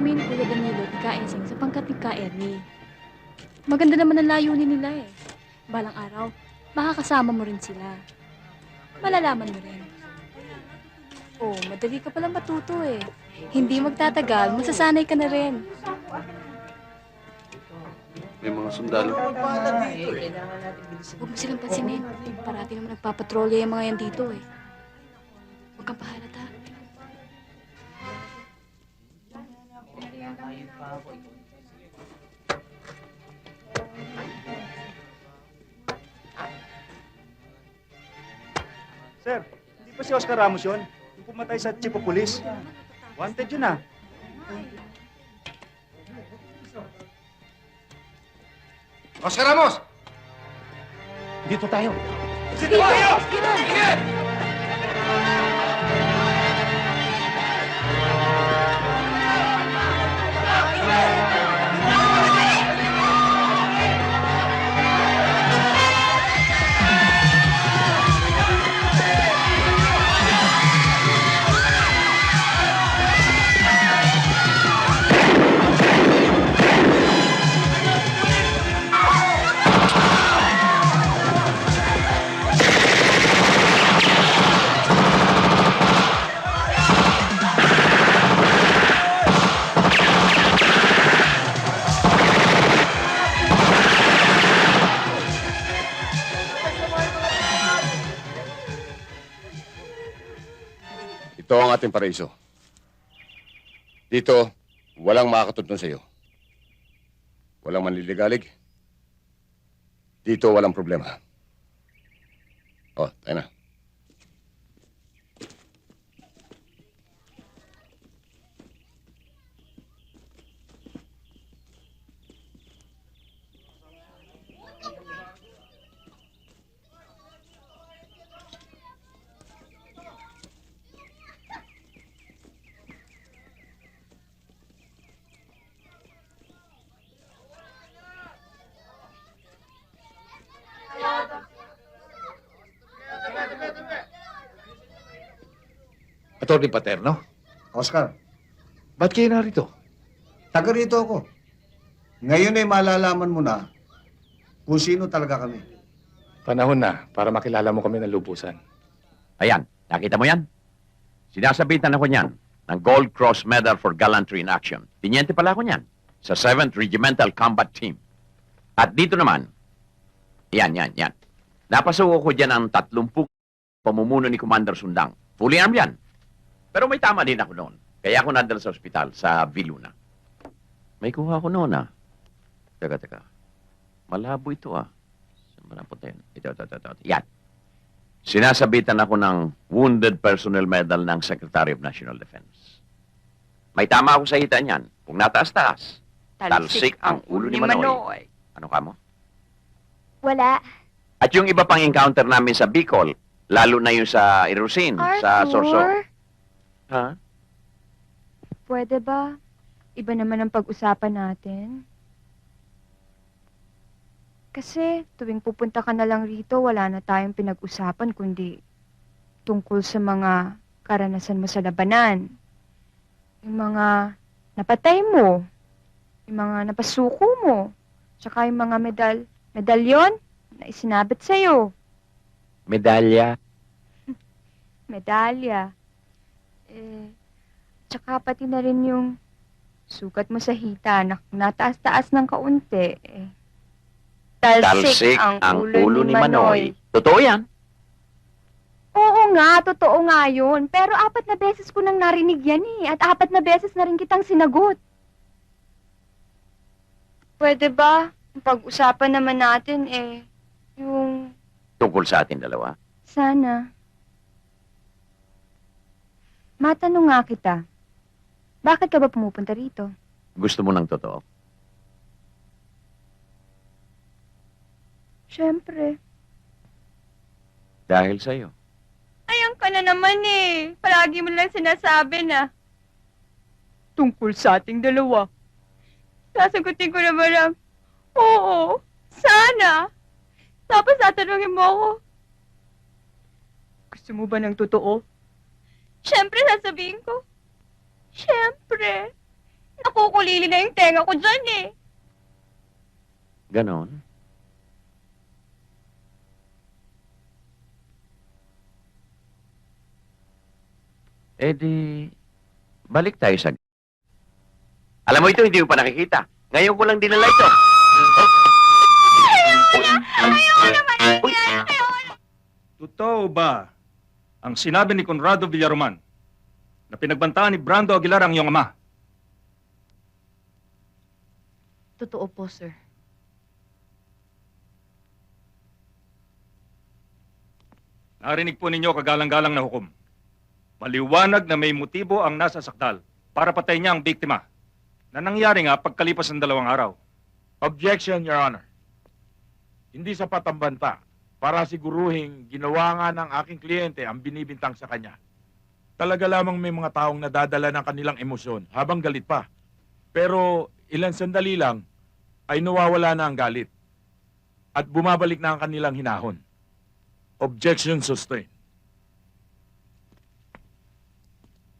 kami ni Kuya Danilo at Ka Esing sa pangkat ni Ka Ernie. Maganda naman ang layunin nila eh. Balang araw, makakasama mo rin sila. Malalaman mo rin. Oh, madali ka palang matuto eh. Hindi magtatagal, masasanay ka na rin. May mga sundalo. Huwag mo silang pansinin. Parati naman nagpapatrolya yung mga yan dito eh. Huwag kang pahalata. Sir, hindi pa si Oscar Ramos yun? Yung pumatay sa chief of police. Wanted yun ah. Oscar Ramos! Dito tayo. Dito tayo! Ito ang ating paraiso. Dito, walang makakatuntun sa iyo. Walang manliligalig. Dito, walang problema. Oh, tayo na. Attorney Paterno, Oscar, ba't kayo narito? taga rito ako. Ngayon ay malalaman mo na kung sino talaga kami. Panahon na para makilala mo kami ng lubusan. Ayan, nakita mo yan? Sinasabitan ako niyan ng Gold Cross Medal for Gallantry in Action. Tinyente pala ako niyan sa 7th Regimental Combat Team. At dito naman, yan, yan, yan. Napasuko ko dyan ang 30 pamumuno ni Commander Sundang. Fully armed yan. Pero may tama din ako noon. Kaya ako nadala sa ospital sa Viluna. May kuha ako noon ah. Teka, teka. Malabo ito ah. Saan ba napunta yun? Ito, ito, ito, ito. Yan. Sinasabitan ako ng Wounded Personnel Medal ng Secretary of National Defense. May tama ako sa hita niyan. Kung nataas-taas, talsik ang ulo ni Manoy. Ano ka mo? Wala. At yung iba pang encounter namin sa Bicol, lalo na yung sa Irusin, sa Sorso. Ha? pwede ba? Iba naman ang pag-usapan natin. Kasi tuwing pupunta ka na lang rito, wala na tayong pinag-usapan kundi tungkol sa mga karanasan mo sa labanan. Yung mga napatay mo, yung mga napasuko mo, tsaka yung mga medal, medalyon na isinabit sa'yo. Medalya. medalya. Eh, tsaka pati na rin yung sukat mo sa hita na nataas-taas ng kaunti. Eh, Talsik ang, ulo ni Manoy. Totoo yan. Oo nga, totoo nga yun. Pero apat na beses ko nang narinig yan eh. At apat na beses na rin kitang sinagot. Pwede ba? Pag-usapan naman natin eh. Yung Tungkol sa ating dalawa. sana. Matanong nga kita. Bakit ka ba pumupunta rito? Gusto mo ng totoo? Siyempre. Dahil sa'yo. Ayan ka na naman eh. Palagi mo lang sinasabi na. Tungkol sa ating dalawa. Sasagutin ko naman lang, Oo, sana. Tapos tatanungin mo ako, Gusto mo ba ng totoo? Siyempre sasabihin ko, Siyempre. Nakukulili na yung tenga ko dyan eh. Ganon. Eh di, balik tayo sa... Alam mo ito, hindi mo pa nakikita. Ngayon ko lang dinala ito. Uy, Totoo ba ang sinabi ni Conrado Villaroman na pinagbantaan ni Brando Aguilar ang iyong ama? Totoo po, sir. Narinig po ninyo kagalang-galang na hukom. Maliwanag na may motibo ang nasa sakdal para patayin niya ang biktima na nangyari nga pagkalipas ng dalawang araw. Objection, Your Honor. Hindi sapat ang banta para siguruhin ginawa nga ng aking kliyente ang binibintang sa kanya. Talaga lamang may mga taong nadadala ng kanilang emosyon habang galit pa. Pero ilan sandali lang ay nawawala na ang galit at bumabalik na ang kanilang hinahon. Objection sustained.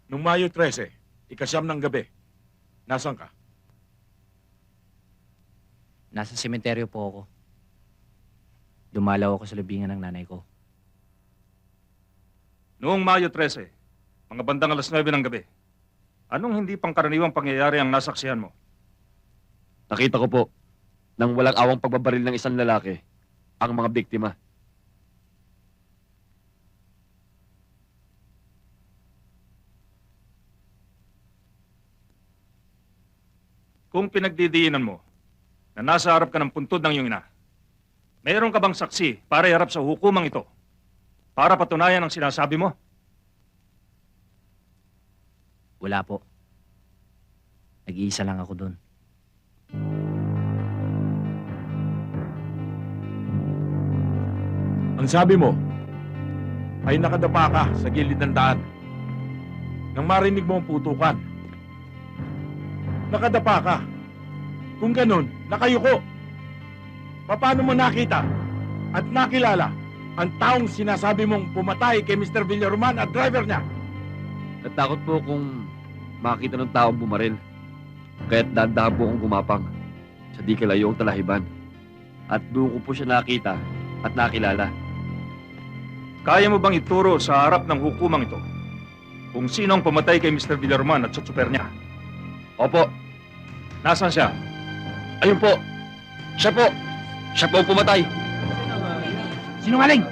Noong Mayo 13, ikasyam ng gabi, nasan ka? Nasa sementeryo po ako. Dumalaw ako sa libingan ng nanay ko. Noong Mayo 13, mga bandang alas 9 ng gabi, anong hindi pangkaraniwang pangyayari ang nasaksihan mo? Nakita ko po nang walang awang pagbabaril ng isang lalaki ang mga biktima. Kung pinagdidiinan mo na nasa harap ka ng puntod ng iyong ina, mayroon ka bang saksi para iharap sa hukumang ito para patunayan ang sinasabi mo? Wala po. Nag-iisa lang ako doon. Ang sabi mo ay nakadapa ka sa gilid ng daan. Nang marinig mo ang putukan. Nakadapa ka. Kung ganun, nakayuko. Paano mo nakita at nakilala ang taong sinasabi mong pumatay kay Mr. Villaroman at driver niya? Natakot po kung makita ng taong bumaril. Kaya't dahan-dahan po akong gumapang sa di kalayong talahiban. At doon ko po siya nakita at nakilala. Kaya mo bang ituro sa harap ng hukumang ito kung sino ang pumatay kay Mr. Villarman at sa tsuper niya? Opo, Nasaan siya? ayun po. Siya po. Siya po ang pumatay. Sinungaling!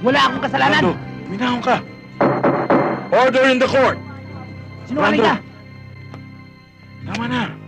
Wala akong kasalanan! Brando, minahon ka. Order in the court. Sinungaling Brando. ka! Tama na.